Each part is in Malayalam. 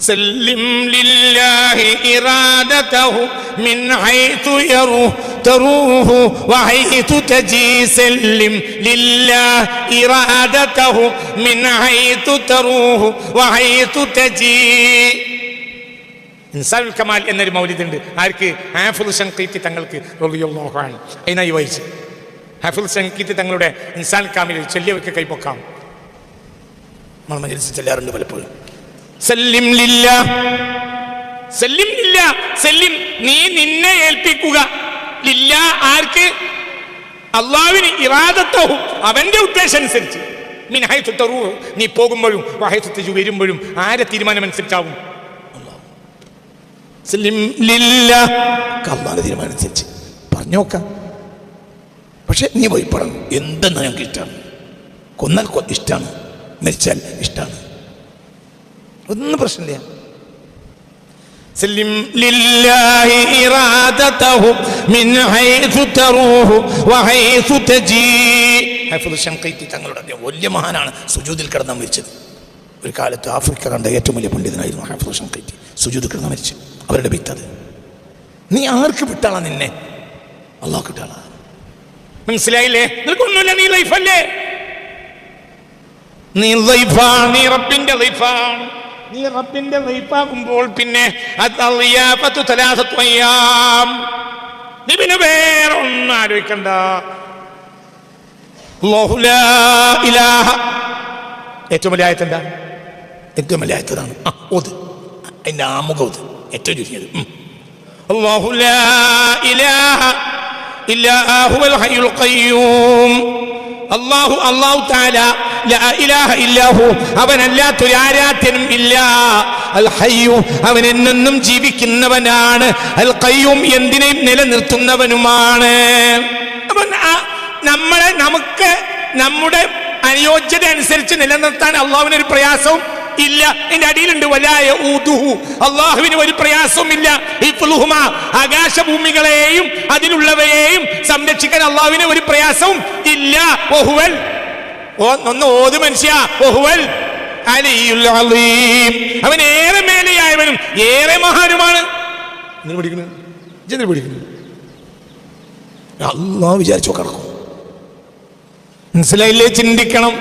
سلم لله إرادته من حيث يروه تروه وحيث تجي سلم لله إرادته من حيث تروه وحيث تجي ഇൻസാനുൽ കമാൽ എന്നൊരു മൗലിദുണ്ട് ആർക്ക് ഹാഫുൽ ഷൻഖീത്തി തങ്ങൾക്ക് റളിയല്ലാഹു അൻഹു അതിനായി വായിച്ചു ഹാഫുൽ ഷൻഖീത്തി തങ്ങളുടെ ഇൻസാൻ കാമിൽ ചൊല്ലിയവർക്ക് കൈപ്പൊക്കാം നമ്മൾ മജലിസിൽ ചെല്ലാറുണ്ട് പലപ്പോഴും സല്ലിം ലില്ല. സല്ലിം ലില്ല. സല്ലിം നീ നിന്നെ ഏൽപ്പിക്കുക. ലില്ല ആർക്ക്? അള്ളാവിന് ഇറാദത്തവും അവന്റെ ഉദ്ദേശം അനുസരിച്ച് മിനഹായത്തു തറൂ നീ പോകുമ്പോഴും വാഹയത്തു വരുമ്പോഴും ആരെ തീരുമാനം അനുസരിച്ചാവും അള്ളാന്റെ തീരുമാനം അനുസരിച്ച് പറഞ്ഞോക്കാം പക്ഷെ നീ പോയി പറഞ്ഞു എന്തെന്ന് ഞങ്ങൾക്ക് ഇഷ്ടമാണ് കൊന്നാൽ ഇഷ്ടമാണ് മരിച്ചാൽ ഇഷ്ടമാണ് ഒന്നും പ്രശ്നമില്ല سلم لله إرادته من حيث تروه وحيث تجي ഹൈഫുൽ ഷംഖൈത്തി തങ്ങളുടെ അദ്ദേഹം വലിയ മഹാനാണ് സുജൂദിൽ കിടന്നാൻ മരിച്ചത് ഒരു കാലത്ത് ആഫ്രിക്ക കണ്ട ഏറ്റവും വലിയ പണ്ഡിതനായിരുന്നു ഹൈഫുൽ ഷംഖൈത്തി സുജൂദിൽ കിടന്നാ മരിച്ചു അവരുടെ ബിത്തത് നീ ആർക്ക് വിട്ടാളാ നിന്നെ അള്ളാഹ് കിട്ടാളാ മനസ്സിലായില്ലേ നിനക്കൊന്നുമില്ല നീ ലൈഫല്ലേ നീ ലൈഫാണ് നീ റബ്ബിന്റെ ലൈഫാണ് നീ റബ്ബിന്റെ വൈപ്പാകുമ്പോൾ പിന്നെ പിന്നെ വേറെ ഒന്നും ആലോചിക്കണ്ട. ഏറ്റവും വലിയ ആയത്തെന്താ ഏറ്റവും വലിയ ഓത്. അതിന്റെ ആമുഖം ഓത്. ഏറ്റവും ചുരുങ്ങിയത്. ഇലാഹ ഇല്ലാഹുൽ ഖയ്യൂം. അള്ളാഹു അള്ളാഹു താല അവനല്ലാത്തൊരു ആരാധ്യനും ഇല്ല. അൽ ഹയ്യു അവൻ എന്നെന്നും ജീവിക്കുന്നവനാണ്. അൽ കയ്യും എന്തിനേയും നിലനിർത്തുന്നവനുമാണ്. അവൻ നമ്മളെ നമുക്ക് നമ്മുടെ അനുയോജ്യത അനുസരിച്ച് നിലനിർത്താൻ അള്ളാഹുവിനൊരു പ്രയാസവും ഇല്ല. എന്റെ അടിയിലുണ്ട്. വലായ ഊതുഹു. അള്ളാഹുവിന് ഒരു പ്രയാസവും ഇല്ല ഹിഫ്ലുഹുമ ആകാശഭൂമികളെയും അതിലുള്ളവയെയും സംരക്ഷിക്കാൻ അള്ളാഹുവിന് ഒരു പ്രയാസവും ഇല്ല. ഓഹുവൽ. ഒന്ന് ഓത് മനുഷ്യ. ഓഹുവൽ. അവൻ ഏറെ മേലെയായവനും ഏറെ മഹാനുമാണ്. അള്ളാഹ് വിചാരിച്ചോ കിടക്കും മനസ്സിലായില്ലേ? ചിന്തിക്കണം.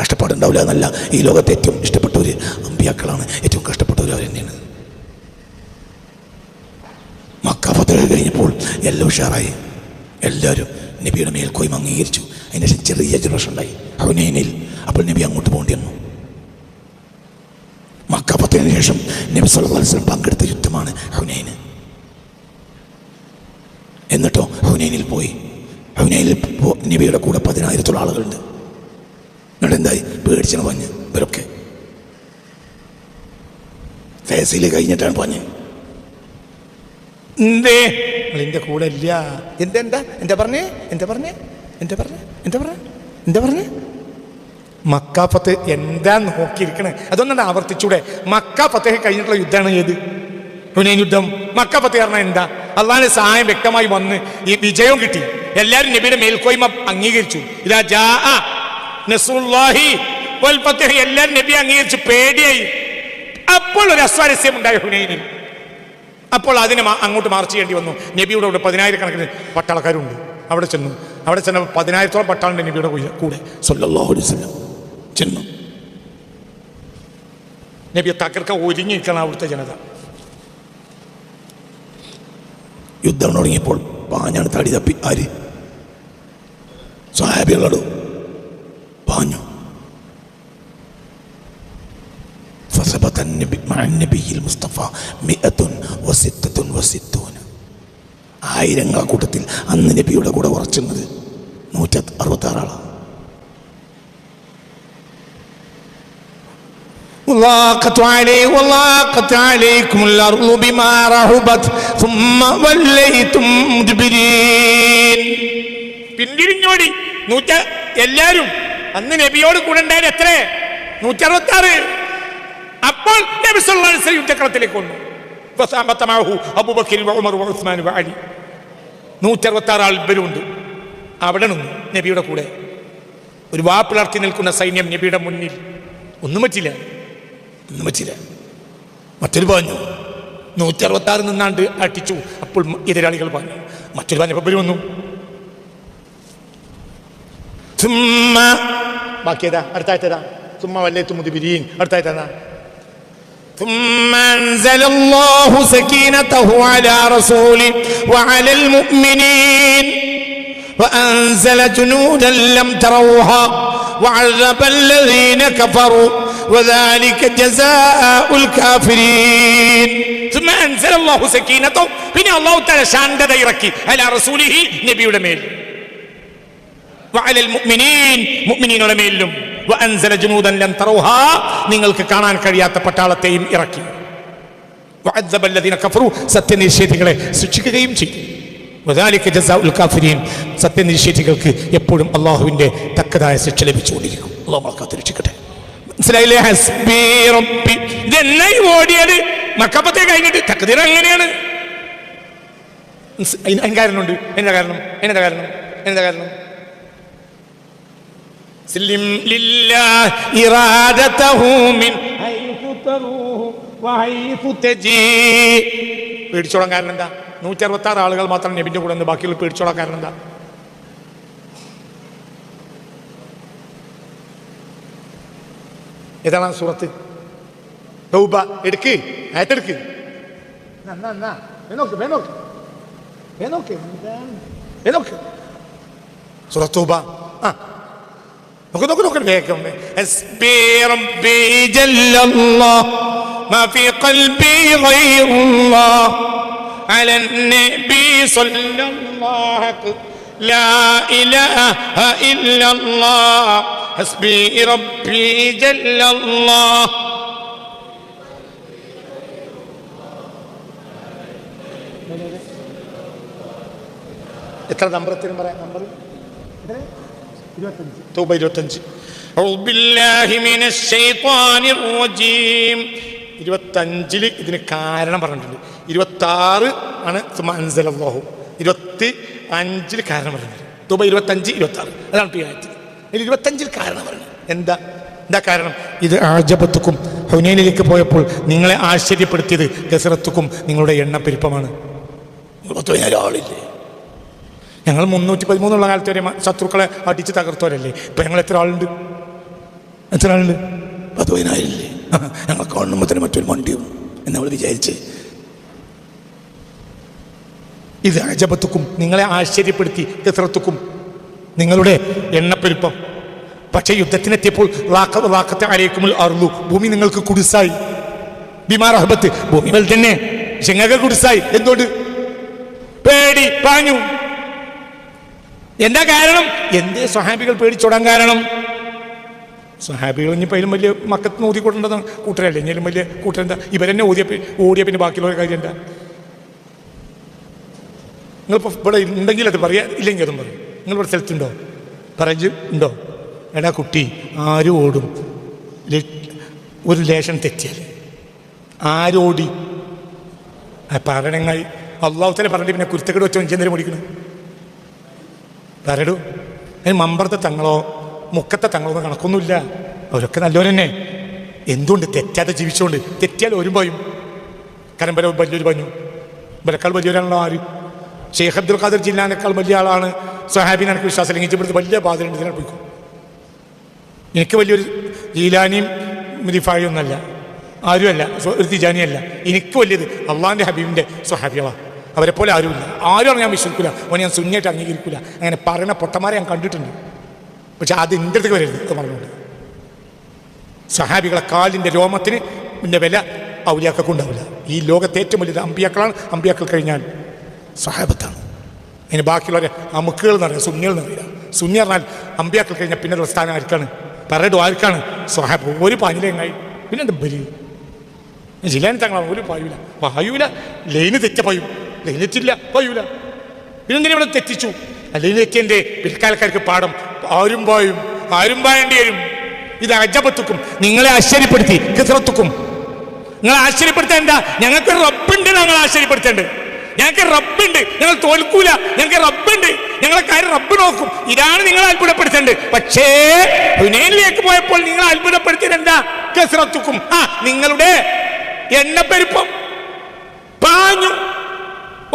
കഷ്ടപ്പാടുണ്ടാവില്ല എന്നല്ല. ഈ ലോകത്തെ ഏറ്റവും ഇഷ്ടപ്പെട്ടവർ അമ്പിയാക്കളാണ്. ഏറ്റവും കഷ്ടപ്പെട്ടവർ അവർ തന്നെയാണ്. മക്ക ഫത്തഹ് കഴിഞ്ഞപ്പോൾ എല്ലാം ഉഷാറായി. എല്ലാവരും നബിയുടെ മേൽക്കോയ്മ അംഗീകരിച്ചു. അതിന് ശേഷം ചെറിയ ജനറേഷൻ ഉണ്ടായി. ഹുനൈനിൽ അപ്പോൾ നബി അങ്ങോട്ട് പോകേണ്ടി വന്നു. മക്ക ഫത്തഹിന് ശേഷം നബി വസല്ലം പങ്കെടുത്ത യുദ്ധമാണ് ഹുനൈന് എന്നിട്ടോ ഹുനൈനിൽ പോയി. ഹുനൈനിൽ നബിയുടെ കൂടെ പതിനായിരത്തോളം ആളുകളുണ്ട്. എന്നിട്ട് എന്തായി പേടിച്ചാണ് പഞ്ഞ്. ഇവരൊക്കെ. ഫേസിൽ കഴിഞ്ഞിട്ടാണ് പഞ്ഞ്. എന്തേ? നിന്റെ കൂടെ ഇല്ല. എന്താ എന്താ? എന്താ പറഞ്ഞേ? എന്താ പറഞ്ഞേ? എന്താ പറഞ്ഞേ? എന്താ പറഞ്ഞേ? എന്താ പറഞ്ഞേ? മക്കാഫത്ത് എന്താ നോക്കിയിരിക്കണേ? അതൊന്നും ആവർത്തിച്ചൂടെ. മക്കാഫത്തെ കഴിഞ്ഞിട്ടുള്ള യുദ്ധമാണ് ഏത്? ഹുനൈൻ യുദ്ധം. മക്കാഫത്ത് പറഞ്ഞാൽ എന്താ? അള്ളാഹിന്റെ സഹായം വ്യക്തമായി വന്ന് ഈ വിജയവും കിട്ടി. എല്ലാവരും നബിയുടെ മേൽക്കോയ്മ അംഗീകരിച്ചു. ഇതാ ജാ എല്ലാവരും നബി അംഗീകരിച്ച് പേടിയായി. അപ്പോൾ ഒരു അസ്വാരസ്യം ഉണ്ടായി ഹുനൈനിൽ. അപ്പോൾ അതിനെ അങ്ങോട്ട് മാർച്ച് ചെയ്യേണ്ടി വന്നു. നബിയുടെ കൂടെ പതിനായിരക്കണക്കിന് പട്ടാളക്കാരുണ്ട്. അവിടെ ചെന്നു. അവിടെ ചെന്ന പതിനായിരത്തോളം പട്ടാളുണ്ട് നബിയുടെ കൂടെ- വസല്ലം. ചെന്നു. നബിയെ തകർക്ക ഒരുങ്ങി നിൽക്കണം അവിടുത്തെ ജനത. യുദ്ധം തുടങ്ങിയപ്പോൾ പാഞ്ഞാണ് തടി തപ്പി ആര്? സാഹാബികളോട് النبي مع النبي المصطفى مئة وستة وستون ആയിരങ്ങളെ കൂട്ടത്തിൽ അന്ന് നബിയുടെ കൂടെ ഉറച്ചുന്നത് നൂറ്റി അറുപത്തി ആറാളാണ് وضاقت عليه وضاقت عليكم الأرض بما رحبت ثم وليتم مدبرين പിന്തിരിഞ്ഞോടി നൂറ്റ എല്ലാരും അന്ന് നബിയോട് കൂടെ ഉണ്ടായത് എത്ര നൂറ്റി അറുപത്തി ആറ് അപ്പോൾ യുദ്ധക്കളത്തിലേക്ക് വന്നു. നൂറ്ററുപത്താറ് ആൾബരുണ്ട്. അവിടെ നിന്നു നബിയുടെ കൂടെ. ഒരു വാപ്പിളർത്തി നിൽക്കുന്ന സൈന്യം നബിയുടെ മുന്നിൽ. ഒന്നും പറ്റില്ല. ഒന്നും പറ്റില്ല. മറ്റൊരു പറഞ്ഞു. നൂറ്റി അറുപത്തി ആറ് നിന്നാണ്ട് അട്ടിച്ചു അപ്പോൾ എതിരാളികൾ പറഞ്ഞു. മറ്റൊരു പറഞ്ഞപ്പോൾ വന്നു വന്നു. ثم ബാക്കി വല്ലേ അടുത്ത ബിരിയൻ ഏതാ ثم وليتم مدبرين അടുത്ത ആയത്ത് ഏതാ ثم أنزل الله سكينته على رسوله وعلى المؤمنين وأنزل جنودا لم تروها وعذب الذين كفروا وذلك جزاء الكافرين ثم أنزل الله سكينته പിന്നെ അള്ളാഹു തല ശാന്തത ഇറക്കി അല റസൂലിഹി നബിയുടെ മേൽ വഅലൽ മുഅ്മിനീൻ മുഅ്മിനീനുടെ മേലിലും നിങ്ങൾക്ക് കാണാൻ കഴിയാത്ത പട്ടാളത്തെയും ഇറക്കി. സത്യനിഷേധികളെ ശിക്ഷിക്കുകയും ചെയ്യും. സത്യനിഷേധികൾക്ക് എപ്പോഴും അള്ളാഹുവിന്റെ തക്കതായ ശിക്ഷ ലഭിച്ചുകൊണ്ടിരിക്കും. അള്ളാഹു നമ്മളെ കാത്ത് രക്ഷിക്കട്ടെ മനസ്സിലായില്ലേ? ഹസ്ബി റബ്ബി. ഇതെന്നെ ഓടിയത്? മക്കപ്പത്തെ കഴിഞ്ഞിട്ട് തക്കതീർ അങ്ങനെയാണ് അതിന് കാരണമുണ്ട്. എന്താ കാരണം? എന്താ കാരണം? എന്താ കാരണം? سلم لله إرادته من حيث تروه وحيث تجي പേടിച്ചോളാൻ കാരണം എന്താ നൂറ്റി അറുപത്തി ആറ് ആളുകൾ മാത്രം നബിന്റെ കൂടെ നിന്ന് ബാക്കിയുള്ള പേടിച്ചോളാൻ കാരണം എന്താ ഏതാണ് ആ സൂറത്ത് തൗബ എടുക്ക് ആയത്തെടുക്ക് എന്നാ, എന്നാ, എന്നാ. വേ നോക്ക് വേ നോക്ക് വേ നോക്ക് എന്താണ്? വേ നോക്ക് സൂറത്ത് തൗബ ആ നോക്ക് നോക്ക് നോക്ക് വേഗം حسبي ربي جل الله ما في قلبي غير الله على النبي صلى الله لا إله إلا الله حسبي ربي جل الله എത്ര നമ്പർ എത്തിനും പറയാം നമ്പർ തൗബ ഇരുപത്തഞ്ച് ഇരുപത്തഞ്ചിൽ ഇതിന് കാരണം പറഞ്ഞിട്ടുണ്ട്. ഇരുപത്തി ആറ് ആണ് സുമാൻസലല്ലാഹു ഇരുപത്തി അഞ്ചിൽ കാരണം പറഞ്ഞത് തുബ ഇരുപത്തഞ്ച് ഇരുപത്തി ആറ് അതാണ് പിയായത്ത് ഇതിൽ ഇരുപത്തഞ്ചിൽ കാരണം പറഞ്ഞത് എന്താ? എന്താ കാരണം? ഇത് ആജപത്തുക്കും ഹുനൈനിലേക്ക് പോയപ്പോൾ നിങ്ങളെ ആശ്ചര്യപ്പെടുത്തിയത് കസറത്തുക്കും നിങ്ങളുടെ എണ്ണപ്പെരുപ്പമാണ്. പത്തുപതിനായിരം ആളില്ലേ? ഞങ്ങൾ മുന്നൂറ്റി പതിമൂന്നുള്ള കാലത്ത് വരെ ശത്രുക്കളെ അടിച്ച് തകർത്തവരല്ലേ? ഇപ്പൊ ഞങ്ങൾ എത്ര ആളുണ്ട്? എത്ര ആളുണ്ട്? പതിനായില്ലേ ഞങ്ങൾ കാണുമ്പോൾ തന്നെ മറ്റൊരു മണ്ടിയും എന്ന് നമ്മൾ വിചാരിച്ച്. ഇത് അജപത്തുക്കും നിങ്ങളെ ആശ്ചര്യപ്പെടുത്തി എത്രത്തുക്കും. നിങ്ങളുടെ എണ്ണപ്പെരുപ്പം. പക്ഷേ യുദ്ധത്തിനെത്തിയപ്പോൾ വാക്കത്തെ റാക്കത്തെ അറുതു ഭൂമി നിങ്ങൾക്ക് കുടിസായി. ബിമാർ അഹബത്ത് ഭൂമി പോലെ തന്നെ. ചെങ്ങക കുടിസായി. എന്തുകൊണ്ട്? പേടി പാഞ്ഞു. എന്താ കാരണം? എന്തേ സ്വഹാബികൾ പേടിച്ചോടാൻ കാരണം? സ്വഹാബികൾ ഇനിയിപ്പോൾ വലിയ മക്കത്ത് നിന്ന് ഊതിക്കൊണ്ടത് കൂട്ടരല്ലേ? ഇനിയും വലിയ കൂട്ടരെന്താ? ഇവരെന്നെ ഊതിയ ഓടിയ പിന്നെ ബാക്കിയുള്ള കാര്യം എന്താ? നിങ്ങളിപ്പോൾ ഇവിടെ ഉണ്ടെങ്കിൽ അത് പറയാ ഇല്ലെങ്കിൽ അതും പറയും. നിങ്ങൾ ഇവിടെ സ്ഥലത്തുണ്ടോ? പറഞ്ഞു ഉണ്ടോ? എടാ കുട്ടി ആരും ഓടും? ഒരു ലേശം തെറ്റിയാൽ. ആരോടി ആ പറയണങ്ങൾ അള്ളാഹുത്തല പറഞ്ഞിട്ട് പിന്നെ കുരുത്തക്കെട് വെച്ചോ? എന്തിനു പഠിക്കണം പറയടൂ അതിന് മമ്പറത്തെ തങ്ങളോ മുക്കത്തെ തങ്ങളോ ഒന്നും കണക്കൊന്നുമില്ല. അവരൊക്കെ നല്ലവരെന്നെ. എന്തുകൊണ്ട് തെറ്റാതെ ജീവിച്ചുകൊണ്ട് തെറ്റിയാൽ ഒരു ഭയം. കാരണം ഇവരെ വലിയൊരു പഞ്ഞു ഇവരെക്കാൾ വലിയൊരാണല്ലോ ആര്? ഷെയ്ഖ് അബ്ദുൽ ഖാദർ ജില്ലാനേക്കാൾ വലിയ ആളാണ്. സഹാബിൻ എനിക്ക് വിശ്വാസം അല്ലെങ്കിൽ ഇവിടുത്തെ വലിയ ബാധയുണ്ട് ഇതിനെ പോയിക്കും. എനിക്ക് വലിയൊരു ജീലാനിയും റിഫായും ഒന്നല്ല ആരുമല്ല. ഒരു തിജാനിയല്ല എനിക്ക് വലിയത് അള്ളാഹിന്റെ ഹബീബിന്റെ സ്വഹാബികളാണ് അവരെ പോലെ ആരുമില്ല ആരും ഞാൻ വിശ്വസിക്കില്ല അവൻ ഞാൻ സുന്നിയായിട്ട് അംഗീകരിക്കില്ല അങ്ങനെ പറയുന്ന പൊട്ടന്മാരെ ഞാൻ കണ്ടിട്ടുണ്ട്. പക്ഷെ അത് എന്റെ അടുത്ത് വരരുത് അത് പറഞ്ഞുകൊണ്ട്. സഹാബികളെ കാലിന്റെ രോമത്തിന് പിന്നെ വില ഔലിയാക്കൾക്ക് ഉണ്ടാവില്ല. ഈ ലോകത്തെ ഏറ്റവും വലിയത് അമ്പിയാക്കളാണ്. അമ്പിയാക്കൾ കഴിഞ്ഞാൽ സഹാബത്താണ്. ഇനി ബാക്കിയുള്ളവരെ അമുക്കുകൾ എന്ന് പറയാം സുന്നികൾ എന്ന് പറയാം. സുന്നി പറഞ്ഞാൽ അമ്പിയാക്കൾ കഴിഞ്ഞാൽ പിന്നെയുള്ള സ്ഥാനം ആർക്കാണ്? പറയടോ ആർക്കാണ്? സഹാബ് ഒരു പാനിലെങ്ങായി പിന്നെന്താ ബലി ജില്ലാൻ തങ്ങളാണ് ഒരു പായുവില്ല പായുവില്ല ലൈന് തെറ്റ പായും. ലൈന് പോയൂല. പിന്നെന്തിനാ ഇവിടെ തെറ്റിച്ചു? അല്ലെ പിൽക്കാലക്കാർക്ക് പാഠം. ആരും പായും ആരും പായേണ്ടി വരും. ഇത് അജപത്തുക്കും നിങ്ങളെ ആശ്ചര്യപ്പെടുത്തി കിസ്രത്തുക്കും നിങ്ങൾ ആശ്ചര്യപ്പെടുത്താൻ എന്താ? ഞങ്ങൾക്ക് റബ്ബുണ്ട് ഞങ്ങൾ ആശ്ചര്യപ്പെടുത്തേണ്ടത്. ഞങ്ങൾക്ക് റബ്ബുണ്ട് ഞങ്ങൾ തോൽക്കൂല. ഞങ്ങൾക്ക് റബ്ബുണ്ട്. ഞങ്ങളെ കാര്യം റബ്ബ് നോക്കും. ഇതാണ് നിങ്ങൾ അത്ഭുതപ്പെടുത്തേണ്ടത്. പക്ഷേ ഹുനേനിലേക്ക് പോയപ്പോൾ നിങ്ങൾ അത്ഭുതപ്പെടുത്തിയത് എന്താ? കസറത്തുക്കും ആ നിങ്ങളുടെ എണ്ണപ്പെരുപ്പം. പാഞ്ഞു.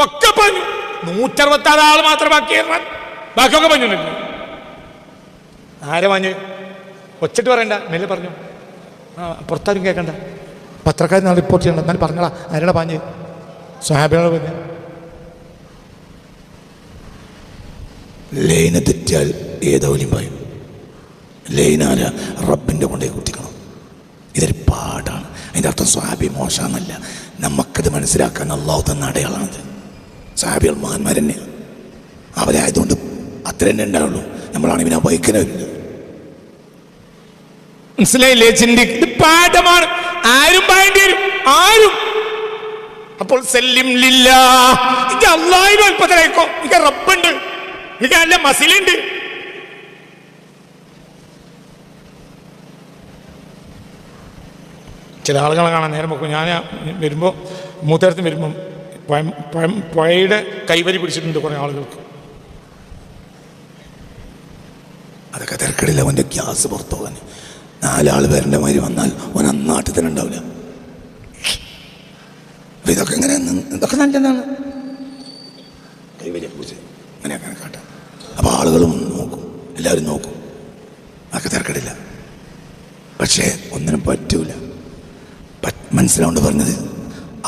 ഒക്കെ പറഞ്ഞു. നൂറ്ററുപത്തി ആറ് ആൾ മാത്രം ബാക്കി ബാക്കിയൊക്കെ പാഞ്ഞു ആരെ വാഞ്ഞു ഒച്ചിട്ട് പറയണ്ട. മെല്ലെ പറഞ്ഞു. പുറത്താരും കേൾക്കണ്ട പത്രക്കാർ നാളെ റിപ്പോർട്ട് ചെയ്യണ്ട എന്നാലും പറഞ്ഞടാ ആരുടെ പാഞ്ഞ് സാഹിബിനോട് പറഞ്ഞു ലൈന തെറ്റിയാൽ ഏതോലും പറയും. ലൈനാല റബ്ബിന്റെ കൊണ്ടേ കുത്തിക്കണം. ഇതൊരു പാടാണ്. അതിന്റെ അർത്ഥം സ്വാഭി മോശമെന്നല്ല. നമുക്കത് മനസ്സിലാക്കാൻ അള്ളാഹു തന്ന അടയാളാണിത്. സാബികൾ മഹാന്മാർ തന്നെയാണ് അവരായതുകൊണ്ട് അത്ര തന്നെ ഉണ്ടാവുള്ളൂ. നമ്മളാണ് ഇവനെ വഹിക്കുന്നത് മനസ്സിലായില്ലേ ചിന്തി? പാഠമാണ്. ആരും പാടേണ്ടി വരും. ആരും. അപ്പോൾ സെല്ലിം ലില്ല ഇത് അള്ളാഹിന് അല്പത്തിലേക്കോ എനിക്ക് റബ്ബുണ്ട്. എനിക്ക് നല്ല മസിലുണ്ട്. ചില ആളുകളെ കാണാൻ നേരം വെക്കും. ഞാൻ വരുമ്പോൾ മൂത്തരത്തിന് വരുമ്പം പുഴയുടെ കൈവരി പിടിച്ചിട്ടുണ്ട് കുറേ ആളുകൾക്ക്. അതൊക്കെ തിരക്കടില്ല അവന്റെ ഗ്യാസ് പുറത്തു പോകാൻ നാലാൾ പേരുടെ മാതിരി വന്നാൽ അവൻ അന്നാട്ടിൽ തന്നെ ഉണ്ടാവില്ല. അപ്പം ഇതൊക്കെ എങ്ങനെ ഇതൊക്കെ നല്ലതാണ്. കൈവരിയെ കുറിച്ച് അങ്ങനെയൊക്കെ അങ്ങനെ കാട്ടാം. അപ്പോൾ ആളുകളും നോക്കും എല്ലാവരും നോക്കും. അതൊക്കെ തിരക്കടില്ല. പക്ഷേ ഒന്നിനും പറ്റൂല. പറ്റ്- മനസ്സിലാവുണ്ട് പറഞ്ഞത്?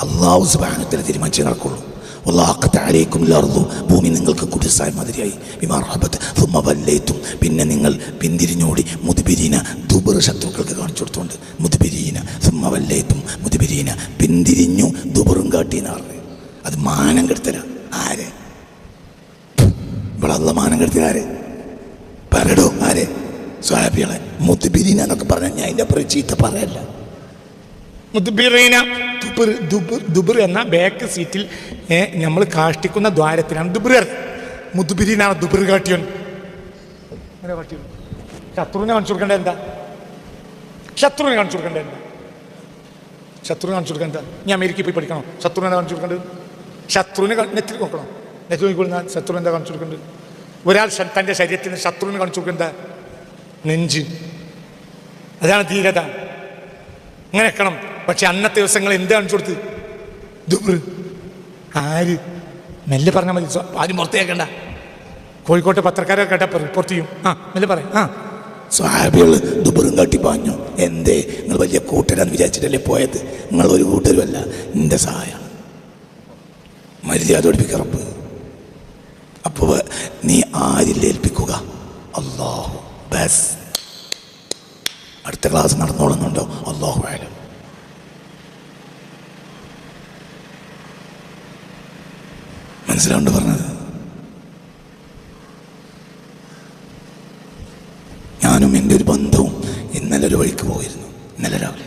അള്ളാഹു സുബാനത്തിൽ തീരുമാനിച്ചേ നടക്കുള്ളൂ. അള്ളാഹത്താലേക്കും ഇല്ലാർന്നു ഭൂമി നിങ്ങൾക്ക് കുടിസായ മതിരിയായി. വിമാറാബത്ത് വല്ലേത്തും. പിന്നെ നിങ്ങൾ പിന്തിരിഞ്ഞോടി മുതുപിരീന ദുബർ ശത്രുക്കൾക്ക് കാണിച്ചു കൊടുത്തുകൊണ്ട് മുതുപിരീന സുമ്മ വല്ലേത്തും മുതുപിരീന പിന്തിരിഞ്ഞു ദുബറും കാട്ടി പറഞ്ഞു. അത് മാനം കെടുത്തല. ആരെ? ഇവിടെ അള്ള മാനം കെടുത്തി ആരെ? പറയടോ ആരെ? സ്വാഭികളെ മുതുപിരീന എന്നൊക്കെ പറഞ്ഞാൽ ഞാൻ അതിന്റെ അപ്പുറം ചീത്ത പറയല്ല. മുദ്ബിറീന. ദുബിർ ദുബിർ ദുബിർ എന്ന ബാക്ക് സീറ്റിൽ നമ്മൾ കാഷ്ടിക്കുന്ന ദ്വാരത്തിനാണ് ദുബിർ മുദ്ബിരീനാണ് ദുബിർ കാട്ടിയോൻ. അങ്ങനെ ശത്രുവിനെ കാണിച്ചു കൊടുക്കേണ്ട എന്താ? ശത്രുവിനെ കാണിച്ചു കൊടുക്കേണ്ട എന്താ? ശത്രുവിനെ കാണിച്ചു കൊടുക്കേണ്ട ഞാൻ അമേരിക്കയിൽ പോയി പഠിക്കണം? ശത്രുവിനെ കാണിച്ചു കൊടുക്കേണ്ടത്? ശത്രുവിനെ നെറ്റിൽ നോക്കണം? നെറ്റിൽ നോക്കിക്കൊള്ളുന്ന ശത്രു എന്താ കാണിച്ചു കൊടുക്കേണ്ടത്? ഒരാൾ തന്റെ ശരീരത്തിന് ശത്രുവിനെ കാണിച്ചു കൊടുക്കേണ്ട നെഞ്ച്. അതാണ് ധീരത. അങ്ങനെ വെക്കണം. പക്ഷെ അന്നത്തെ ദിവസങ്ങൾ എന്താണ് കാണിച്ചു കൊടുത്ത്? ആര്? മെല്ലെ പറഞ്ഞാൽ മതി. ആരും പുറത്തേക്കണ്ട കോഴിക്കോട്ടെ പത്രക്കാരൊക്കെ കേട്ടപ്പോൾ റിപ്പോർട്ട് ചെയ്യും. ആ മെല്ലെ പറയാം ആ. സ്വാബികൾ ദുബറും കാട്ടി പാഞ്ഞു. എന്തേ? നിങ്ങൾ വലിയ കൂട്ടരാന്ന് വിചാരിച്ചിട്ടല്ലേ പോയത്? നിങ്ങൾ ഒരു കൂട്ടരുമല്ല എന്റെ സഹായമാണ് മര്യാദ പഠിപ്പിക്കറപ്പ് അപ്പോൾ നീ ആരിൽ ഏൽപ്പിക്കുക? അള്ളാഹു ബസ്. അടുത്ത ക്ലാസ് നടന്നോളുന്നുണ്ടോ? അള്ളാഹു ആയാലും മനസ്സിലാവുണ്ട് പറഞ്ഞത്. ഞാനും എന്റെ ഒരു ബന്ധവും ഇന്നലെ ഒരു വഴിക്ക് പോയിരുന്നു ഇന്നലെ രാവിലെ.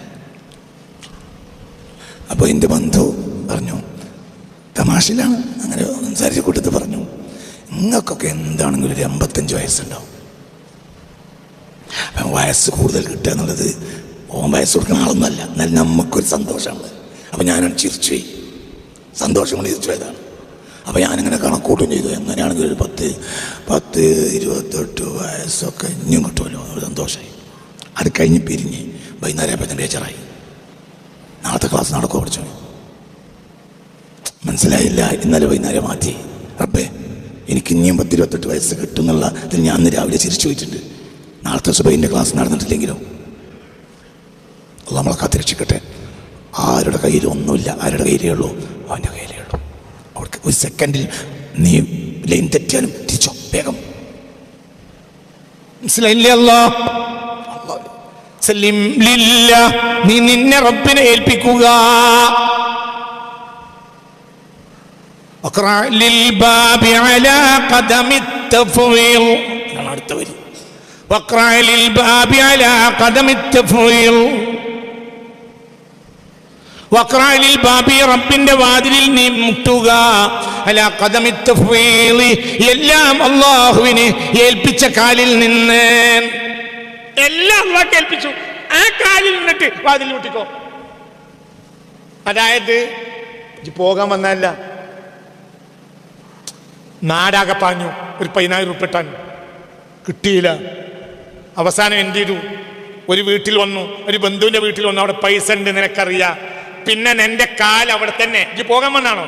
അപ്പോൾ എന്റെ ബന്ധു പറഞ്ഞു തമാശയിലാണ് അങ്ങനെ സംസാരിച്ച കൂട്ടത്തിൽ പറഞ്ഞു നിങ്ങൾക്കൊക്കെ എന്താണെങ്കിലും ഒരു എൺപത്തഞ്ച് വയസ്സുണ്ടാവും. അപ്പം വയസ്സ് കൂടുതൽ കിട്ടുക എന്നുള്ളത് ഓൻ വയസ്സ് കൊടുക്കുന്ന ആളൊന്നുമല്ല എന്നാലും നമുക്കൊരു സന്തോഷമാണ്. അപ്പം ഞാനാണ് ചിരിച്ചു പോയി സന്തോഷം കൊണ്ട് ചിരിച്ചു പോയതാണ് അപ്പോൾ ഞാനിങ്ങനെ കണക്കൂട്ടും ചെയ്തു. എങ്ങനെയാണെങ്കിൽ ഒരു പത്ത് പത്ത് ഇരുപത്തെട്ട് വയസ്സൊക്കെ ഇനിയും കിട്ടുമല്ലോ ഒരു സന്തോഷമായി. അത് കഴിഞ്ഞ് പിരിഞ്ഞ് വൈകുന്നേരം അപ്പം ടീച്ചറായി നാളത്തെ ക്ലാസ് നടക്കുക പഠിച്ചു മനസ്സിലായില്ല. ഇന്നലെ വൈകുന്നേരം മാറ്റി. റബ്ബേ എനിക്ക് ഇനിയും പത്ത് ഇരുപത്തെട്ട് വയസ്സ് കിട്ടും എന്നുള്ള ഇതിൽ ഞാൻ ഇന്ന് രാവിലെ ചിരിച്ചു പോയിട്ടുണ്ട്. നാളത്തെ സുബൈന്റെ ക്ലാസ് നടന്നിട്ടില്ലെങ്കിലോ? അത് നമ്മളെ കാത്തിരക്ഷിക്കട്ടെ ആരുടെ കയ്യിൽ ഒന്നുമില്ല. ആരുടെ കയ്യിലേ ഉള്ളൂ? അവന്റെ കയ്യിലേ ഉള്ളൂ. ഒരു സെക്കൻഡിൽ നീ ലൈൻ തെറ്റിയാലും തിരിച്ചോ വേഗം. നീ നിന്നെ റബ്ബിനെ ഏൽപ്പിക്കുക. അടുത്ത വരി. വക്രാലിൽ ബാബി റബ്ബിന്റെ വാതിലിൽ നീ മുട്ടുക അല്ല കഥമിത്തുഫീലി എല്ലാം അള്ളാഹുവിനെ ഏൽപ്പിച്ച കാലിൽ നിന്ന്. എല്ലാം അള്ളാഹ് ഏൽപ്പിച്ചു. ആ കാലിൽ നിന്നിട്ട് വാതിൽ മുട്ടിക്കോ അതായത് പോകാൻ വന്നല്ല നാടാകെ പറഞ്ഞു ഒരു പതിനായിരം റുപ്യ ടൺ കിട്ടിയില്ല. അവസാനം എന്ത് ചെയ്തു? ഒരു വീട്ടിൽ വന്നു. ഒരു ബന്ധുവിന്റെ വീട്ടിൽ വന്നു. അവിടെ പൈസ ഉണ്ട് നിനക്കറിയാം. പിന്നെ എന്റെ കാൽ അവിടെ തന്നെ. ഇത് പോകാൻ വന്നാണോ?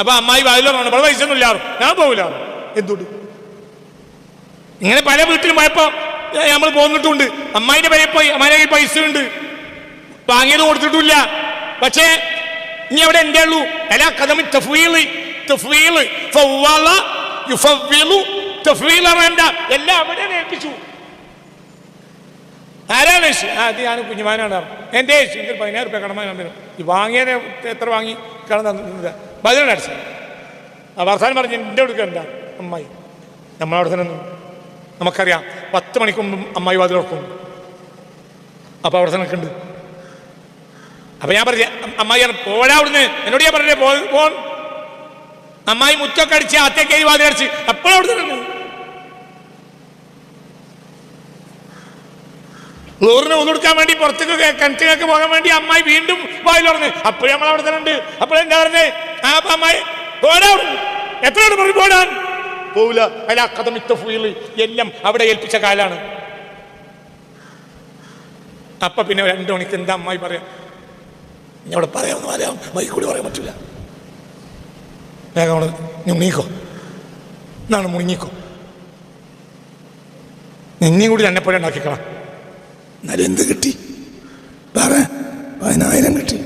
അപ്പൊ അമ്മായി വായിലാണ് ഇവിടെ പൈസ ഒന്നും ഇല്ലാറും ഞാൻ പോകില്ല എന്തുകൊണ്ട് ഇങ്ങനെ പല വീട്ടിലും പോയപ്പോ നമ്മൾ പോന്നിട്ടുണ്ട്. അമ്മായിന്റെ പേരെ പോയി അമ്മായിന്റെ കയ്യിൽ പൈസ ഉണ്ട്. വാങ്ങിയത് കൊടുത്തിട്ടില്ല. പക്ഷേ ഇനി അവിടെ എന്റെ ഉള്ളൂ? എല്ലാ കഥമി തഫ്വീൽ തഫ്വീൽ ഫവ്വള യുഫവ്വിലു തഫ്വീല വേണ്ട എല്ലാം അവിടെ ഏൽപ്പിച്ചു. ആരാണ് യേശു? ആ അത് ഞാൻ കുഞ്ഞുമാനാണ് എന്റെ യേശു എനിക്ക് പതിനായിരം റുപ്യ കടമായി വന്നിരുന്നു ഈ വാങ്ങിയതിനെ എത്ര വാങ്ങി? കടം തന്നിട്ടുണ്ട് ബദലാണ് അടിച്ചത് ആ വർത്താനം പറഞ്ഞ് എന്റെ എടുക്കണ്ട അമ്മായി നമ്മളവിടെ തന്നെ. നമുക്കറിയാം പത്ത് മണിക്ക് മുമ്പ് അമ്മായി വാതിൽ ഉറക്കും അപ്പോൾ അവിടെ തന്നെ ഉണ്ട് അപ്പം ഞാൻ പറഞ്ഞു അമ്മായി പോടാ അവിടുന്ന്. എന്നോട് ഞാൻ പറഞ്ഞേ പോ അമ്മായി മുറ്റൊക്കെ അടിച്ച് അത്തേക്കേരി വാതിലടിച്ച് അപ്പോഴും അവിടെ തന്നെ നിന്നു. ഊന്ന് ഒന്നെടുക്കാൻ വേണ്ടി പുറത്തേക്ക് കിണറ്റിലേക്ക് പോകാൻ വേണ്ടി അമ്മായി വീണ്ടും വായിൽ പറഞ്ഞു അപ്പോഴും നമ്മൾ അവിടെ തന്നെ ഉണ്ട്. അപ്പോഴെന്താ പറഞ്ഞേ? ആ അമ്മായി പോടാ എത്രയാണ് പറഞ്ഞു പോടാൻ? പോവില്ല. അല്ല കഥമിത്ത ഫുയിൽ എല്ലാം അവിടെ ഏൽപ്പിച്ച കാലാണ്. അപ്പൊ പിന്നെ രണ്ടു മണിക്ക് എന്താ അമ്മായി പറയാം? ഇവിടെ പറയാമെന്ന് പറയാം വൈകി കൂടി പറയാൻ പറ്റില്ല വേഗം അവിടെ മുങ്ങിക്കോ എന്നാണ് മുങ്ങിക്കോ നിന്നെയും കൂടി തന്നെ പോലെ ഉണ്ടാക്കിക്കളാം. എന്നാലും എന്ത് കിട്ടി. വേറെ പതിനായിരം കിട്ടി.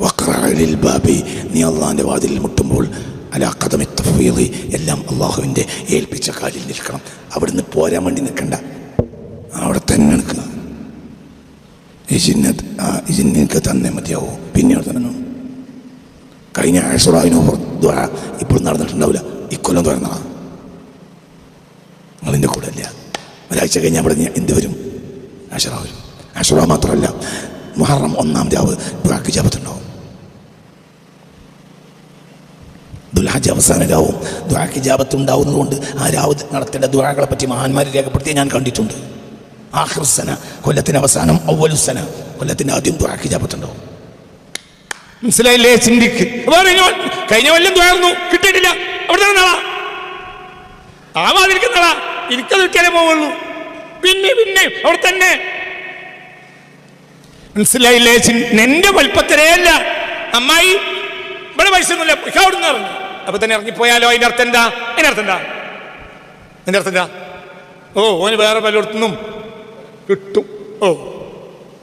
വക്രാലിൽ ബാബി നീ അള്ളാഹിന്റെ വാതിൽ മുട്ടുമ്പോൾ അല കഥമി തഫ്വീളി എല്ലാം അള്ളാഹുവിന്റെ ഏൽപ്പിച്ച കാലിൽ നിൽക്കണം. അവിടുന്ന് പോരാൻ വേണ്ടി നിൽക്കണ്ട. അവിടെ തന്നെ നിൽക്കുക ഈ ആ ഈ തന്നെ മതിയാവും. പിന്നെ അവിടെ തന്നെ. കഴിഞ്ഞ ആഴ്ചറാവിനോ ഇപ്പോൾ നടന്നിട്ടുണ്ടാവില്ല. ഇക്കൊല്ലം തുറന്നതാണ് നിങ്ങളിന്റെ കൂടെ അല്ല? ഒരാഴ്ച കഴിഞ്ഞാൽ അവിടെ എന്ത് വരും? ആഷറ വരും. ആഷറ മാത്രമല്ല മുഹറം ഒന്നാം രാവ് ബാക്കി ജാപത്തുണ്ടാവും അവസാന രാവും ദുരാക്ക് ജാപത്ത് ഉണ്ടാവുന്നതുകൊണ്ട് ആ രാവ് നടത്തേണ്ട ദുരാകളെ പറ്റി മഹാന്മാരെ രേഖപ്പെടുത്തി ഞാൻ കണ്ടിട്ടുണ്ട്. ആഹ്റസന കൊല്ലത്തിന് അവസാനം ഔവലുസന കൊല്ലത്തിന് ആദ്യം ദുരാക്ക് ജാപത്തുണ്ടാവും മനസ്സിലായില്ലേ? ചിന്തിക്ക്. കഴിഞ്ഞ കൊല്ലം ദ്വാർന്നു കിട്ടിയിട്ടില്ല. അവിടെ നാളാ. ആ മാതിരിക്കുന്നതാ എനിക്കത് കിട്ടിയാലേ പോവുള്ളൂ. പിന്നെ പിന്നെ അവിടെ തന്നെ. മനസ്സിലായില്ലേ എന്റെ നിന്റെ വലിപ്പത്തിലേ അല്ല. അമ്മായി ഇവിടെ പൈസ ഒന്നുമില്ല അവിടുന്ന് ഇറങ്ങി. അപ്പൊ തന്നെ ഇറങ്ങിപ്പോയാലോ? അതിന്റെ അർത്ഥം എന്താ? അതിന്റെ അർത്ഥം എന്താ? അതിന്റെ അർത്ഥം എന്താ? ഓ ഓന് വേറെ പലയിടത്തുനിന്നും കിട്ടും. ഓ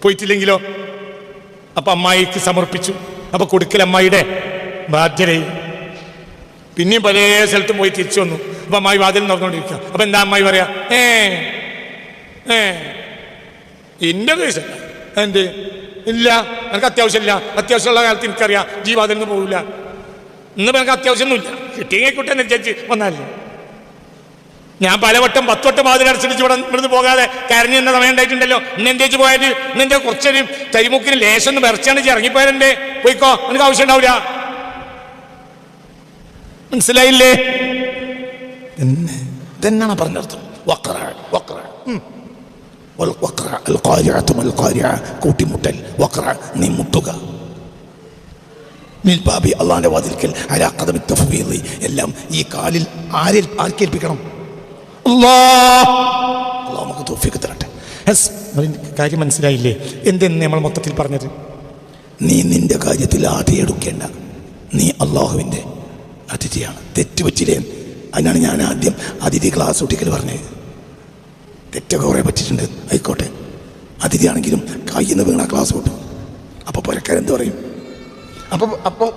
പോയിട്ടില്ലെങ്കിലോ? അപ്പൊ അമ്മായിക്ക് സമർപ്പിച്ചു. അപ്പൊ കൊടുക്കൽ അമ്മായിയുടെ ബാധ്യതയും പിന്നെയും പല സ്ഥലത്തും പോയി തിരിച്ചു വന്നു. അപ്പൊ അമ്മായി വാതിൽ നടന്നുകൊണ്ടിരിക്കുക. അപ്പൊ എന്താ അമ്മായി പറയാ? ഏ ഏ എന്റെ കേസ് എന്ത്? ഇല്ല എനിക്ക് അത്യാവശ്യമില്ല. അത്യാവശ്യമുള്ള കാലത്ത് എനിക്കറിയാം. ജീ വാതിൽ നിന്ന് പോകില്ല ഇന്ന് എനിക്ക് അത്യാവശ്യമൊന്നുമില്ല. കിട്ടിയെങ്കിൽ കുട്ടൻ ചേച്ചി വന്നാലേ. ഞാൻ പലവട്ടം പത്തുവട്ടം വാതിൽ അടച്ചിടിച്ച് ഇവിടെ ഇവിടുന്ന് പോകാതെ കരഞ്ഞു എന്ന സമയം ഉണ്ടായിട്ടുണ്ടല്ലോ. ഇന്ന് എന്തേച്ച് പോയാൽ ഇന്ന് എന്റെ കുറച്ചൊരു തരിമുക്കിന് ലേശം ഒന്ന് വിറച്ചാണ് ഇറങ്ങിപ്പോയാലുണ്ട് പോയിക്കോ. എനിക്ക് ആവശ്യം ഉണ്ടാവില്ല മനസ്സിലായില്ലേ? ഇതെന്നാണ് പറഞ്ഞർത്ഥം വക്ര വക്ര. കൂട്ടിമുട്ടൽ നീ മുട്ടുക. നിൽ ബാബി അള്ളാന്റെ വാതിൽക്കൽ അലാ ഖദമി തഫ്വീളി എല്ലാം ഈ കാലിൽ ആരിൽ ആർക്കേൽപ്പിക്കണം? നമുക്ക് തോഫിക്ക് തരട്ടെ. കാര്യം മനസ്സിലായില്ലേ? എന്തെന്ന് നമ്മൾ മൊത്തത്തിൽ പറഞ്ഞത്? നീ നിന്റെ കാര്യത്തിൽ ആദ്യം എടുക്കേണ്ട നീ അള്ളാഹുവിന്റെ അതിഥിയാണ്. തെറ്റുപറ്റില്ലേ അതിനാണ് ഞാൻ ആദ്യം അതിഥി ക്ലാസ് ഒട്ടിക്കൽ പറഞ്ഞത്. തെറ്റൊക്കെ കുറേ പറ്റിയിട്ടുണ്ട്. ആയിക്കോട്ടെ. അതിഥിയാണെങ്കിലും കയ്യിൽ നിന്ന് വീണ ക്ലാസ് പൊട്ടും അപ്പോൾ പുരക്കാരെന്ത് പറയും? അപ്പോൾ അപ്പോൾ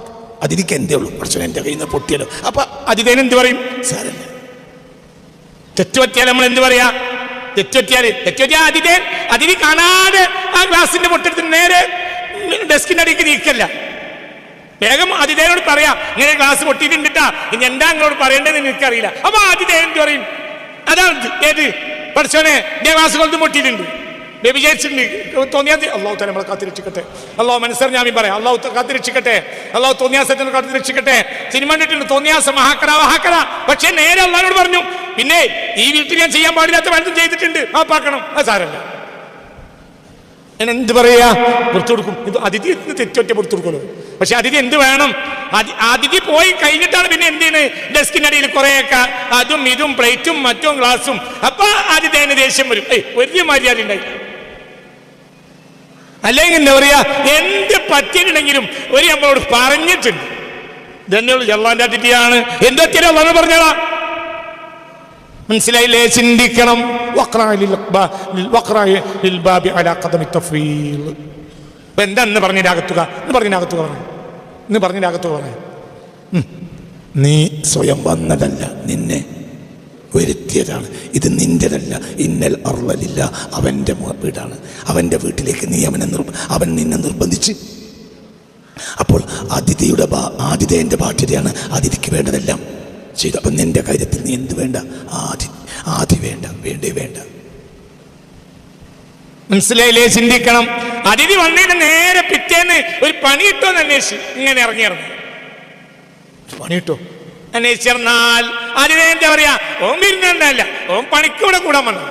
അതിഥിക്ക് എന്തേ ഉള്ളൂ? പ്രശ്നം എന്റെ കയ്യിൽ നിന്ന് പൊട്ടിയല്ലോ അപ്പോൾ അതിഥേനെ എന്ത് പറയും? സാരല്ല. തെറ്റുപറ്റിയാൽ നമ്മൾ എന്ത് പറയാ? തെറ്റുപറ്റിയാൽ തെറ്റുപറ്റിയാൽ അതിഥേ അതിഥി കാണാതെ ആ ഗ്ലാസിന്റെ പൊട്ടെടുത്ത് നേരെ ഡെസ്കിന്റെ അടിക്ക് നീക്കല്ല വേഗം അതിഥേനോട് പറയാ. ഇങ്ങനെ ക്ലാസ് പൊട്ടിയിട്ടുണ്ടിട്ടാ. ഇനി എന്താ നിങ്ങളോട് പറയേണ്ടതെന്ന് എനിക്കറിയില്ല. അപ്പൊ അതിഥേൻ എന്ത് പറയും. അതാണ്. ഏത്? പഠിച്ചോനെ ഞാൻ ഗ്ലാസ് കൊണ്ടും പൊട്ടിയിട്ടുണ്ട് വ്യഭിചരിച്ചിട്ടുണ്ട് തോന്നിയാൽ അള്ളാഹു തന്നെ നമ്മളെ കാത്തിരക്ഷിക്കട്ടെ. അള്ളാഹു മനസ്സർ ഞാൻ പറയാം. അള്ളാഹു കാത്തിരക്ഷിക്കട്ടെ. അള്ളാഹു തോന്നിയാസത്തിനെ കാത്തിരക്ഷിക്കട്ടെ. സിനിമ കണ്ടിട്ടുണ്ട്. തോന്നിയാസം മഹാക്കര മഹാക്കര. പക്ഷേ നേരെ അള്ളാഹിനോട് പറഞ്ഞു പിന്നെ ഈ വീട്ടിൽ ഞാൻ ചെയ്യാൻ പാടില്ലാത്ത പലതും ചെയ്തിട്ടുണ്ട്. ആ പാക്കണം അത് സാരല്ല. ഞാൻ എന്ത് പറയാ? പുറത്തു കൊടുക്കും. ഇത് അതിഥി തെറ്റൊറ്റ പുറത്തു കൊടുക്കുമല്ലോ പക്ഷെ അതിഥി എന്ത് വേണം? അതി- അതിഥി പോയി കഴിഞ്ഞിട്ടാണ് പിന്നെ എന്ത് ചെയ്യുന്നത് ഡെസ്കിനടിയിൽ കുറേയൊക്കെ അതും ഇതും പ്ലേറ്റും മറ്റും ഗ്ലാസും. അപ്പൊ അതിഥേന് ദേഷ്യം വരും. ഒരു മര്യാദ ഉണ്ടായി അല്ലെങ്കിൽ എന്താ പറയാ എന്ത് പറ്റിയിട്ടുണ്ടെങ്കിലും ഒരു നമ്മളോട് പറഞ്ഞിട്ടുണ്ട്. ഇതന്നെയുള്ളൂ ജള്ളാന്റെ അതിഥിയാണ്. എന്തൊക്കെയാണ് അള്ളാഹ് പറഞ്ഞതാ മനസ്സിലായില്ലേ? ചിന്തിക്കണം. വഖ്റാഇ ലിൽ എന്താ എന്ന് ഖദമി അകത്തുക എന്ന് പറഞ്ഞതിനകത്തുക പറഞ്ഞു. ഇന്ന് പറഞ്ഞതിനകത്തുക പറഞ്ഞു. നീ സ്വയം വന്നതല്ല നിന്നെ വരുത്തിയതാണ്. ഇത് നിന്റെതല്ല. ഇന്നൽ അറുളലില്ല അവന്റെ വീടാണ്. അവന്റെ വീട്ടിലേക്ക് നീ അവനെ നിർബ അവൻ നിന്നെ നിർബന്ധിച്ച്. അപ്പോൾ അതിഥിയുടെ ബാ- ആതിഥേയന്റെ ബാധ്യതയാണ് അതിഥിക്ക് വേണ്ടതെല്ലാം ചെയ്തു. അപ്പം നിന്റെ കാര്യത്തിൽ നീ എന്ത് വേണ്ട? ആദി ആദി വേണ്ട വേണ്ടേ വേണ്ട. മനസ്സിലായില്ലേ? ചിന്തിക്കണം. അതിഥി വന്നതിന് നേരെ പിറ്റേന്ന് ഒരു പണിയിട്ടോ എന്ന് അന്വേഷിച്ചു ഇങ്ങനെ ഇറങ്ങിയിറങ്ങി പണിയിട്ടോ? പണി അതിഥി എന്താ പറയാ? ഓം വിരുന്നല്ല ഓൻ പണിക്കൂടെ കൂടാൻ വന്നു.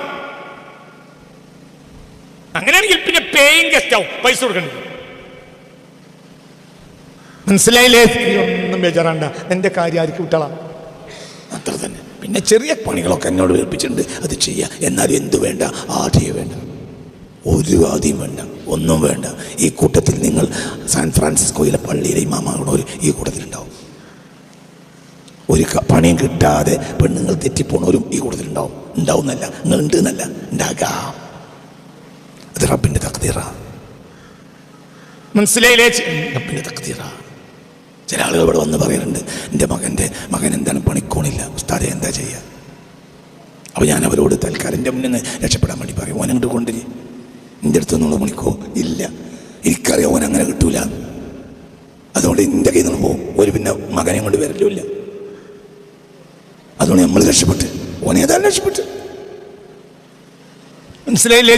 അങ്ങനെയാണെങ്കിൽ പിന്നെ പേയിങ് ഗസ്റ്റ് ആവും പൈസ കൊടുക്കണ്ട മനസ്സിലായില്ലേ? ഒന്നും ബേജാറാണ്ട. എന്റെ കാര്യം ആർക്ക് വിട്ടളാം? അത്ര തന്നെ. പിന്നെ ചെറിയ പണികളൊക്കെ എന്നോട് ഏൽപ്പിച്ചിട്ടുണ്ട്. അത് ചെയ്യുക എന്നാലും എന്തു വേണ്ട? ആദ്യം വേണ്ട. ഒരു ആദ്യം വേണ്ട ഒന്നും വേണ്ട. ഈ കൂട്ടത്തിൽ നിങ്ങൾ സാൻ ഫ്രാൻസിസ്കോയിലെ പള്ളിയിലെ ഇമാമാകണവർ ഈ കൂട്ടത്തിലുണ്ടാവും ഒരു പണിയും കിട്ടാതെ പെണ്ണുങ്ങൾ തെറ്റിപ്പോണവരും ഈ കൂട്ടത്തിലുണ്ടാവും ഉണ്ടാവുന്നല്ല നിങ്ങൾ ഉണ്ട് എന്നല്ല ഉണ്ടാകാം. അത് റബ്ബിന്റെ തക്തീറ മനസ്സിലായില്ലേ? റബ്ബിന്റെ തക്തീറ ചില ആളുകൾ ഇവിടെ വന്ന് പറയുന്നുണ്ട് എന്റെ മകന്റെ മകൻ എന്താണ് പണിക്കോണില്ല. ഉസ്താദെ എന്താ ചെയ്യുക അപ്പോൾ ഞാൻ അവരോട് തൽക്കാലം എന്റെ മുന്നിൽ നിന്ന് രക്ഷപ്പെടാൻ വേണ്ടി പറയും. ഓനങ്ങോട്ട് കൊണ്ടുവരി എന്റെ അടുത്ത് നിന്നുള്ള മണിക്കോ ഇല്ല. എനിക്കറിയാം ഓൻ അങ്ങനെ കിട്ടൂല. അതുകൊണ്ട് എന്റെ കയ്യിൽ നിന്ന് പോകും ഒരു പിന്നെ മകനെ കൊണ്ട് വരലുമില്ല അതുകൊണ്ട് നമ്മൾ രക്ഷപ്പെട്ട്. ഓൻ ഏതായാലും രക്ഷപ്പെട്ട്. മനസ്സിലായില്ലേ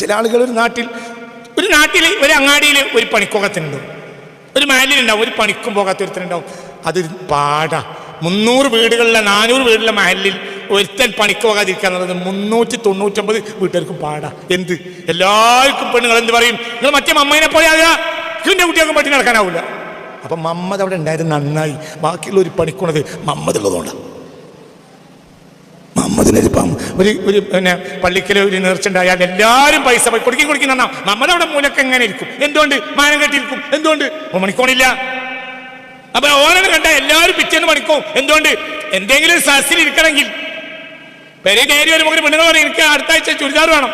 ചില ആളുകൾ ഒരു നാട്ടിൽ ഒരു നാട്ടിൽ ഒരു അങ്ങാടിയിൽ ഒരു പണിക്കോകത്തിനുണ്ടാവും ഒരു മഹലിലുണ്ടാവും ഒരു പണിക്കും പോകാത്ത ഒരുത്തനുണ്ടാവും അത് പാടാ. മുന്നൂറ് വീടുകളിലെ നാനൂറ് വീടുകളിലെ മഹലിൽ ഒരുത്തൻ പണിക്ക് പോകാതിരിക്കുക എന്നുള്ളത് മുന്നൂറ്റി തൊണ്ണൂറ്റൊമ്പത് വീട്ടുകാർക്കും പാടാ. എന്ത്? എല്ലാവർക്കും പെണ്ണുങ്ങൾ എന്ത് പറയും? നിങ്ങൾ മറ്റേ മമ്മേനെ പോയാൽ ഇതിന്റെ കുട്ടികൾക്ക് പറ്റി നടക്കാനാവില്ല അപ്പം മമ്മത് അവിടെ ഉണ്ടായിരുന്നു നന്നായി. ബാക്കിയുള്ള ഒരു പണിക്കുണത് മമ്മതുള്ളതുകൊണ്ട് മമ്മദിനൊരിപ്പം ഒരു ഒരു പിന്നെ പള്ളിക്കൽ ഒരു നേർച്ചുണ്ടായാൽ എല്ലാവരും പൈസ പോയി കൊടുക്കി കൊടുക്കുന്ന നമ്മുടെ അവിടെ മൂലക്ക് എങ്ങനെ ഇരിക്കും? എന്തുകൊണ്ട്? മാനം കെട്ടിയിരിക്കും. എന്തുകൊണ്ട്? മണിക്കോണില്ല അപ്പൊ ഓരോ കണ്ട എല്ലാവരും പിറ്റേന്ന് മണിക്കോ എന്തുകൊണ്ട്? എന്തെങ്കിലും സസ്യം ഇരിക്കണമെങ്കിൽ പെരേ കയറി വരുമ്പോൾ മുകളിൽ പെണ്ണുങ്ങൾ പറയും എനിക്ക് അടുത്ത ആഴ്ച ചുരിദാർ വേണം.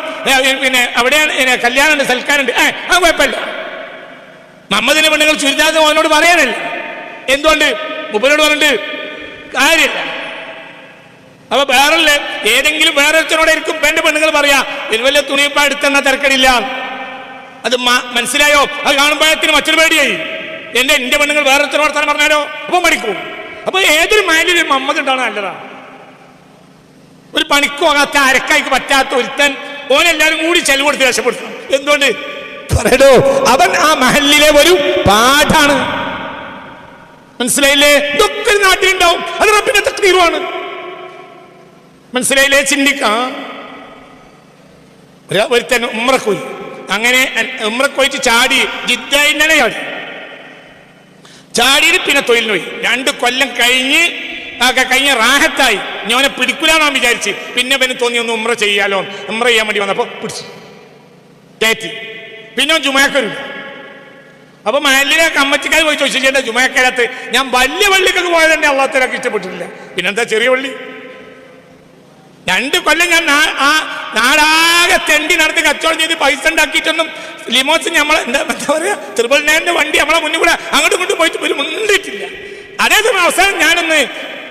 പിന്നെ അവിടെയാണ് കല്യാണമുണ്ട് സൽക്കാരുണ്ട് ഏ ആ കുഴപ്പമില്ല. മമ്മദിന് പെണ്ണുങ്ങൾ ചുരിദാർ മോനോട് പറയാനല്ല. എന്തുകൊണ്ട്? മുപ്പനോട് പറഞ്ഞിട്ട് കാര്യമില്ല. അപ്പൊ വേറല്ല ഏതെങ്കിലും വേറെ ഇരിക്കും എന്റെ പെണ്ണുങ്ങൾ പറയാ ഇത് വലിയ തുണിയപ്പ എടുത്തെന്ന തിരക്കടില്ല. അത് മനസ്സിലായോ? അത് കാണുമ്പോഴത്തിന് മറ്റൊരു പേടിയായി. എന്റെ എന്റെ പെണ്ണുങ്ങൾ വേറെ ഒരുത്തനോട് തന്നെ പറഞ്ഞാലോ? അപ്പൊ മടിക്കും. അപ്പൊ ഏതൊരു മൈൻഡിലും ഒരു മമ്മത് ഉണ്ടാണ് നല്ലതാ ഒരു പണിക്ക് പോകാത്ത അരക്കായിക്ക് പറ്റാത്ത ഒരുത്തൻ ഓനെല്ലാരും കൂടി ചെലവ് കൊടുത്ത് രക്ഷപ്പെടുത്തണം. എന്തുകൊണ്ട്? പറയടോ അവൻ ആ മഹലിലെ ഒരു പാഠാണ്. മനസ്സിലായില്ലേ? ഇതൊക്കെ നാട്ടിലുണ്ടാവും. അത് റബ്ബിന്റെ തക്തീരുമാണ് മനസ്സിലായില്ലേ? ചിന്തിക്കാം. ഒരു ഒരുത്തൻ ഉമ്രക്കോയി. അങ്ങനെ ഉമ്രക്കോയിട്ട് ചാടി ജിദ്ദായി ചാടി ചാടിയിട്ട് പിന്നെ തൊഴിലിന് പോയി. രണ്ട് കൊല്ലം കഴിഞ്ഞ് ഒക്കെ കഴിഞ്ഞ റാഹത്തായി. ഞാനെ പിടിക്കൂലാന്നാ വിചാരിച്ച്. പിന്നെ പിന്നെ തോന്നി ഒന്ന് ഉമ്ര ചെയ്യാലോ ഉമ്ര ചെയ്യാൻ വേണ്ടി വന്നപ്പോൾ പിടിച്ചു. കയറ്റി. പിന്നെ ജുമാക്കരു അപ്പൊ മഹലിലെ കമ്മച്ചിക്കാർ പോയി ചോദിച്ചു ചേട്ടാ ജുമാക്കരത്ത് ഞാൻ വലിയ പള്ളിക്കൊക്കെ പോയത് എന്നെ അള്ളാത്തരൊക്കെ ഇഷ്ടപ്പെട്ടിട്ടില്ല? പിന്നെന്താ ചെറിയ വള്ളി രണ്ട് കൊല്ലം ഞാൻ ആ നാടാകെ തെണ്ടി നടത്തി കച്ചവടം ചെയ്ത് പൈസ ഉണ്ടാക്കിയിട്ടൊന്നും ലിമോസിന് നമ്മളെ എന്താ എന്താ പറയാ ത്രിപിൾ വണ്ടി നമ്മളെ മുന്നിൽ കൂടെ അങ്ങോട്ടും ഇങ്ങോട്ടും പോയിട്ട് ഒരു മുണ്ടിട്ടില്ല. അതേസമയം അവസാനം ഞാനൊന്ന്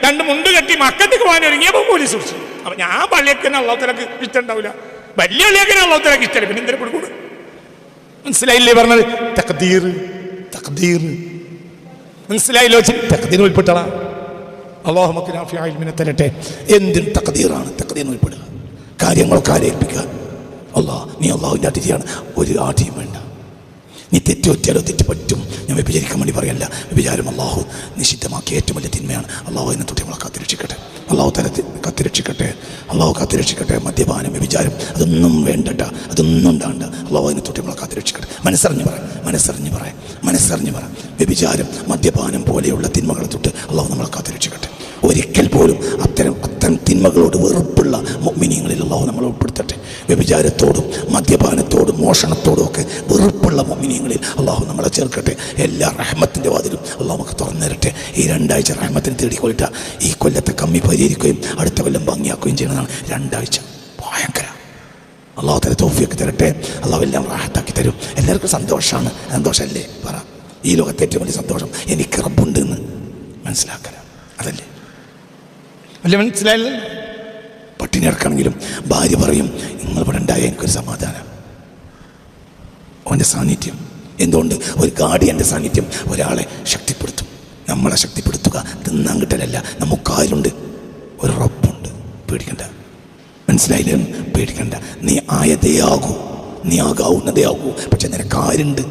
രണ്ട് മുണ്ട് കെട്ടി മക്കത്തേക്ക് പോകാൻ ഒരുങ്ങിയപ്പോൾ പോലീസ് പിടിച്ചു അപ്പൊ ഞാൻ പള്ളിയൊക്കെ അള്ളാത്തലക്ക് ഇഷ്ടം ഉണ്ടാവില്ല വലിയ പള്ളിയൊക്കെ അള്ളാത്തലക്ക് ഇഷ്ടമല്ല പിന്നെ എന്തിനാ കൊടുക്കൂടെ? മനസ്സിലായില്ലേ പറഞ്ഞത്? തക്തീർ തക്തീർ മനസ്സിലായില്ലോ? തക്തീർ ഉൾപ്പെട്ടളാ. അള്ളാഹു മക്കിനാഫിയായി തരട്ടെ. എന്തിന് തക്തീറാണ് തക്തീർ ഉൾപ്പെടുക. കാര്യങ്ങളൊക്കെ ആരേൽപ്പിക്കുക അള്ളാഹ് നീ അള്ളാഹുവിന്റെ അതിഥിയാണ്. ഒരു ആദ്യം വേണ്ട. നീ തെറ്റ് പറ്റിയാലോ തെറ്റ് പറ്റും ഞാൻ വ്യഭിചരിക്കാൻ വേണ്ടി പറയല്ല. വ്യഭിചാരം അള്ളാഹു നിഷിദ്ധമാക്കിയ ഏറ്റവും വലിയ തിന്മയാണ്. അള്ളാഹു എന്നെ തൊട്ട് നമ്മളെ കാത്തിരക്ഷിക്കട്ടെ. അള്ളാഹു തല കാത്തിരക്ഷിക്കട്ടെ. അള്ളാഹു കാത്തിരക്ഷിക്കട്ടെ. മദ്യപാനം വ്യഭിചാരം അതൊന്നും വേണ്ടട്ട. അതൊന്നും ഉണ്ടാണ്ട അള്ളാഹു അതിനെ തൊട്ട് നമ്മളെ കാത്തിരക്ഷിക്കട്ടെ. മനസ്സറിഞ്ഞ് പറ. മനസ്സറിഞ്ഞ് പറ. മനസ്സറിഞ്ഞ് പറ. വ്യഭിചാരം മദ്യപാനം പോലെയുള്ള തിന്മകളെ തൊട്ട് അള്ളാഹു നമ്മളെ കാത്തിരക്ഷിക്കട്ടെ. ഒരിക്കൽ പോലും അത്തരം അത്തരം തിന്മകളോട് വെറുപ്പുള്ള മൊമിനിയങ്ങളിൽ അള്ളാഹു നമ്മൾ ഉൾപ്പെടുത്തട്ടെ. വ്യഭിചാരത്തോടും മദ്യപാനത്തോടും മോഷണത്തോടും ഒക്കെ വെറുപ്പുള്ള മൊമിനിയങ്ങളിൽ അള്ളാഹു നമ്മളെ ചേർക്കട്ടെ. എല്ലാ റഹ്മത്തിന്റെ വാതിലും അള്ളാഹു നമുക്ക് തുറന്നിരട്ടെ ഈ രണ്ടാഴ്ച റഹ്മത്തിന് തേടിക്കൊള്ളിട്ട ഈ കൊല്ലത്തെ കമ്മി പരിഹരിക്കുകയും അടുത്ത കൊല്ലം ഭംഗിയാക്കുകയും ചെയ്യുന്നതാണ് രണ്ടാഴ്ച. ഭയങ്കര. അള്ളാഹു തല തോഫിയൊക്കെ തരട്ടെ. അള്ളാഹു എല്ലാം റാഹത്താക്കി തരും. എല്ലാവർക്കും സന്തോഷമാണ് സന്തോഷമല്ലേ പറ. ഈ ലോകത്തെ ഏറ്റവും വലിയ സന്തോഷം എനിക്ക് റബ്ബുണ്ട് എന്ന് മനസ്സിലാക്കല. അതല്ലേ? അല്ല മനസ്സിലായില്ല? പട്ടിണി ഇറക്കണമെങ്കിലും ഭാര്യ പറയും നിങ്ങൾ ഇവിടെ ഉണ്ടായ എനിക്കൊരു സമാധാനം. അവന്റെ സാന്നിധ്യം. എന്തുകൊണ്ട്? ഒരു ഗാർഡിയന്റെ സാന്നിധ്യം ഒരാളെ ശക്തിപ്പെടുത്തും. നമ്മളെ ശക്തിപ്പെടുത്തുക തിന്നാൻ കിട്ടലല്ല. നമുക്കാരുണ്ട് ഒരു ഉറപ്പുണ്ട്. പേടിക്കണ്ട. മനസ്സിലായില്ലേ? പേടിക്കണ്ട. നീ ആയതയാകൂ. നീ ആകാവുന്നതേ ആകൂ പക്ഷെ നിനക്ക് ആരുണ്ട്?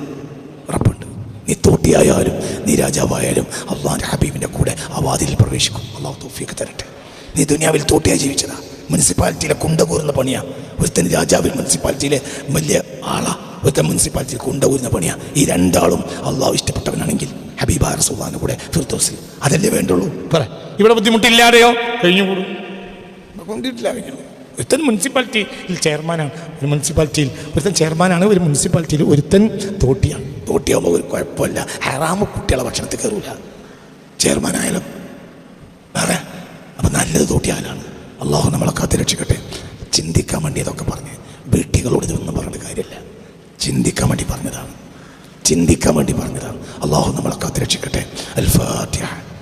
ഉറപ്പുണ്ട്. നീ തോട്ടിയായാലും നീ രാജാവായാലും അള്ളാഹിന്റെ ഹബീബിന്റെ കൂടെ ആ വാതിലിൽ പ്രവേശിക്കും. അള്ളാഹു തോഫിയൊക്കെ തരട്ടെ. നീ ദുനിയാവിൽ തോട്ടിയായി ജീവിച്ചതാ. മുനിസിപ്പാലിറ്റിയിലെ കുണ്ടകൂറുന്ന പണിയാ. ഒരുത്തൻ രാജാവിൽ മുനിസിപ്പാലിറ്റിയിലെ വലിയ ആളാ. ഒരുത്തൻ മുനിസിപ്പാലിറ്റിയിൽ കുണ്ടകൂരുന്ന പണിയാ. ഈ രണ്ടാളും അള്ളാഹു ഇഷ്ടപ്പെട്ടവനാണെങ്കിൽ ഹബീബ റസൂല്ലാന്റെ കൂടെ ഫിർദോസിൽ. അതല്ലേ വേണ്ടുള്ളൂ? പറ. ഇവിടെ ബുദ്ധിമുട്ടില്ലാതെയോ? കഴിഞ്ഞു കൂടും ബുദ്ധിമുട്ടില്ല കഴിഞ്ഞു ഒരുത്തൻ മുനിസിപ്പാലിറ്റിയിൽ ചെയർമാനാണ്. ഒരു മുനിസിപ്പാലിറ്റിയിൽ ഒരുത്തൻ ചെയർമാനാണ് ഒരു മുനിസിപ്പാലിറ്റിയിൽ ഒരുത്തൻ തോട്ടിയാണ്. തോട്ടിയാകുമ്പോൾ ഒരു കുഴപ്പമില്ല. ഹറാമ കുട്ടികളെ ഭക്ഷണത്തിൽ കയറൂല. ചെയർമാനായാലും നല്ലത് തോട്ടിയാലാണ് അള്ളാഹു നമ്മളെ കാത്തിരക്ഷിക്കട്ടെ ചിന്തിക്കാൻ വേണ്ടി ഇതൊക്കെ പറഞ്ഞ്. വീട്ടികളോട് ഇതൊന്നും പറഞ്ഞിട്ട് കാര്യമില്ല. ചിന്തിക്കാൻ വേണ്ടി പറഞ്ഞതാണ്. ചിന്തിക്കാൻ വേണ്ടി പറഞ്ഞതാണ്. അള്ളാഹു നമ്മളെ കാത്തിരക്ഷിക്കട്ടെ അൽ ഫാത്തിഹ